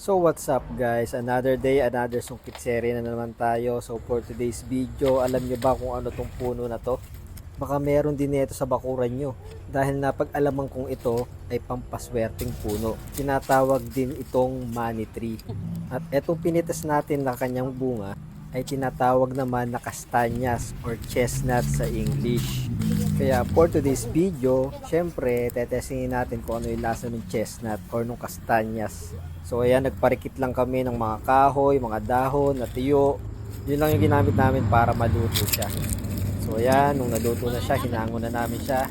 So what's up guys? Another day, another sungkit series na naman tayo. So for today's video, alam nyo ba kung ano tong puno na to? Baka meron din nito sa bakuran nyo. Dahil napag-alaman kong ito ay pampaswerteng puno. Tinatawag din itong money tree. At etong pinitas natin na kanyang bunga ay tinatawag naman na kastanyas or chestnut sa English. Kaya for today's video, syempre, tetestingin natin kung ano yung lasa ng chestnut or ng kastanyas. So ayan, nagparikit lang kami ng mga kahoy, mga dahon, na tiyo. Yun lang yung ginamit namin para maluto siya. So ayan, nung naluto na siya, hinango na namin siya.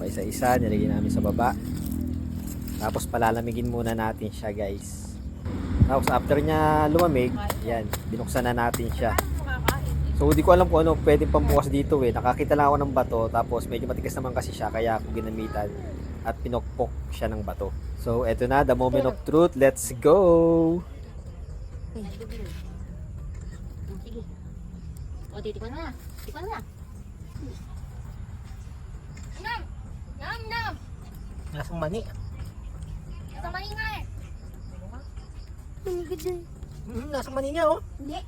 Pa isa-isa, nilagay namin sa baba. Tapos palalamigin muna natin siya guys. Tapos after niya lumamig, yan, binuksan na natin siya. So hindi ko alam kung ano pwedeng pambukas dito eh. Nakakita lang ako ng bato tapos medyo matigas naman kasi siya kaya ako ginamitan at pinokpok siya ng bato. So eto na, the moment of truth. Let's go! Sige. O, titikman mo na. Tikman mo na. Nam! Nam! Nam! Nasang mani. Isang maingay! Mm, nasang mani niya oh. Hindi.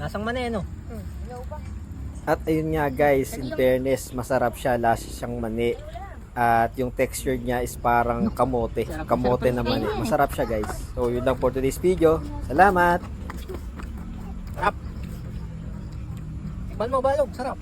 Nasang mani ano? Hmm. At ayun nga guys, in fairness, masarap siya, lasa siyang mani. At yung texture niya is parang kamote. Kamote na mani. Masarap siya guys. So yun lang for today's video. Salamat! Sarap! Tikman mo balog, sarap.